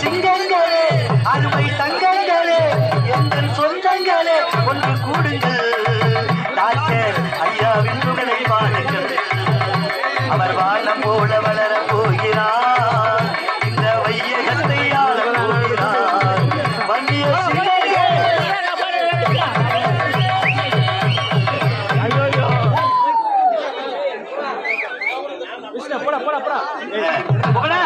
சிங்கங்களே அருமை தங்கங்களே எங்கள் சொந்தங்களே ஒன்று கூடுங்கள். டாக்டர் ஐயாவின் புகழை பாருங்கள் அவர் வானம் போல வளர போகிறார். இந்த வையகத்தை ஆள போகிறார். வண்டிய போடா போடா. போடா.